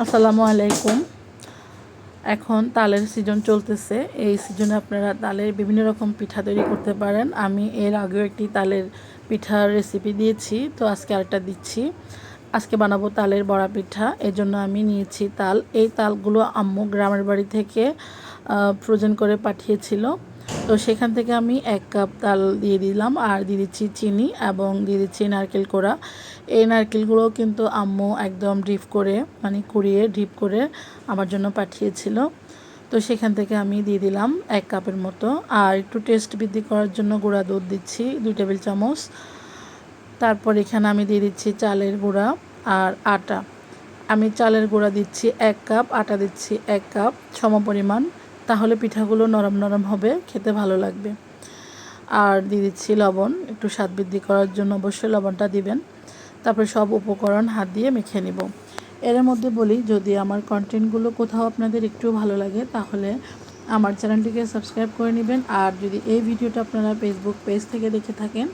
আসসালামু আলাইকুম। এখন তালের সিজন চলতেছে। এই সিজনে আপনারা তালের বিভিন্ন রকম পিঠা তৈরি করতে পারেন। আমি এর আগেও একটি তালের পিঠার রেসিপি দিয়েছি। তো আজকে আরেকটা দিচ্ছি। আজকে বানাবো তালের বড়া পিঠা। এর জন্য আমি নিয়েছি তাল। এই তালগুলো আম্মু গ্রামের বাড়ি থেকে ফ্রোজেন করে পাঠিয়েছিল। তো সেখান থেকে আমি এক কাপ তাল দিয়ে দিলাম আর দিয়ে দিচ্ছি চিনি এবং দিয়ে দিচ্ছি নারকেল কোড়া। এই নারকেলগুলো কিন্তু আম্মু একদম ড্রিপ করে মানে কুড়িয়ে ড্রিপ করে আমার জন্য পাঠিয়েছিল। তো সেখান থেকে আমি দিয়ে দিলাম এক কাপের মতো। আর একটু টেস্ট বৃদ্ধি করার জন্য গুঁড়া দুধ দিচ্ছি, দুই টেবিল চামচ। তারপর এখানে আমি দিয়ে দিচ্ছি চালের গুঁড়া আর আটা। আমি চালের গুঁড়া দিচ্ছি এক কাপ, আটা দিচ্ছি এক কাপ সম পরিমাণ তাহলে পিঠাগুলো নরম নরম হবে, খেতে ভালো লাগবে। আর দিয়ে দিচ্ছি লবণ, একটু স্বাদ বৃদ্ধি করার জন্য অবশ্যই লবণটা দিবেন। তারপরে সব উপকরণ হাত দিয়ে মেখে নিব। এর মধ্যে বলি, যদি আমার কন্টেন্টগুলো কোথাও আপনাদের একটু ভালো লাগে, তাহলে আমার চ্যানেলটিকে সাবস্ক্রাইব করে নেবেন। আর যদি এই ভিডিওটা আপনারা ফেসবুক পেজ থেকে দেখে থাকেন,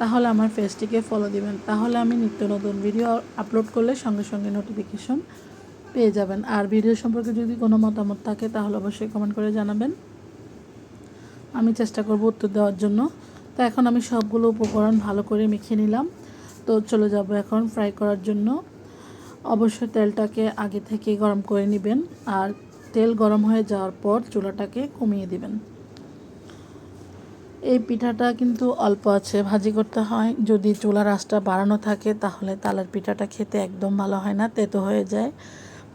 তাহলে আমার পেজটিকে ফলো দিবেন। তাহলে আমি নিত্য নতুন ভিডিও আপলোড করলে সঙ্গে সঙ্গে নোটিফিকেশন পেয়ে যাবেন। আর ভিডিও সম্পর্কে যদি কোনো মতামত থাকে, তাহলে অবশ্যই কমেন্ট করে জানাবেন। আমি চেষ্টা করব উত্তর দেওয়ার জন্য। তো এখন আমি সবগুলো উপকরণ ভালো করে মেখে নিলাম। তো চলে যাব এখন ফ্রাই করার জন্য। অবশ্যই তেলটাকে আগে থেকে গরম করে নেবেন। আর তেল গরম হয়ে যাওয়ার পর চুলাটাকে কমিয়ে দিবেন। এই পিঠাটা কিন্তু অল্প আছে, ভাজি করতে হয়। যদি চুলার আঁচটা বাড়ানো থাকে, তাহলে তালের পিঠাটা খেতে একদম ভালো হয় না, তেতো হয়ে যায়।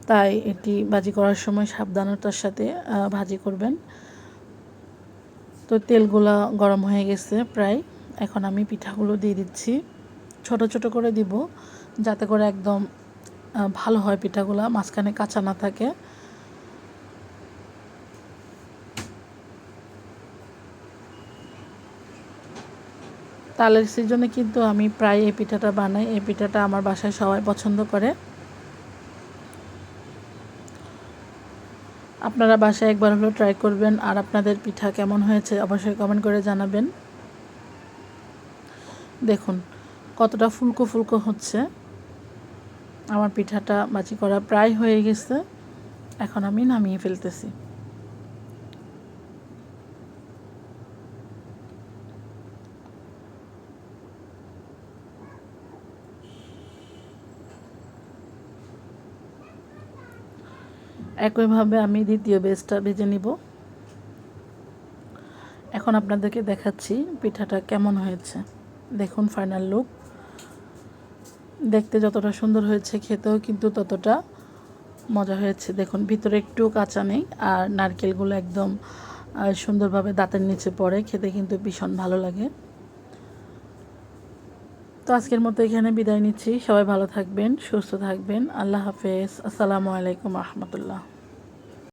তাই এটি ভাজি করার সময় সাবধানতার সাথে ভাজি করবেন। তো তেলগুলো গরম হয়ে গেছে প্রায়। এখন আমি পিঠাগুলো দিয়ে দিচ্ছি। ছোট ছোট করে দিব যাতে করে একদম ভালো হয় পিঠাগুলো, মাঝখানে কাঁচা না থাকে। তালের সিজনে কিন্তু আমি প্রায় এই পিঠাটা বানাই। এই পিঠাটা আমার বাসায় সবাই পছন্দ করে। আপনারা বাসায় একবার হলো ট্রাই করবেন আর আপনাদের পিঠা কেমন হয়েছে অবশ্যই কমেন্ট করে জানাবেন। দেখুন, কতটা ফুলকো ফুলকো হচ্ছে। আমার পিঠাটা বাজি করা প্রায় হয়ে গেছে। এখন আমি নামিয়ে ফেলতেছি। একইভাবে আমি দ্বিতীয় বেসটা ভেজে নিব। এখন আপনাদেরকে দেখাচ্ছি পিঠাটা কেমন হয়েছে। দেখুন ফাইনাল লুক। দেখতে যতটা সুন্দর হয়েছে খেতেও কিন্তু ততটা মজা হয়েছে। দেখুন, ভিতরে একটু কাঁচা নেই আর নারকেলগুলো একদম সুন্দরভাবে দাঁতের নিচে পড়ে। খেতে কিন্তু ভীষণ ভালো লাগে। তো আজকের মতো এখানে বিদায় নিচ্ছি। সবাই ভালো থাকবেন, সুস্থ থাকবেন। আল্লাহ হাফেজ। আসসালামু আলাইকুম রহমতুল্লাহ।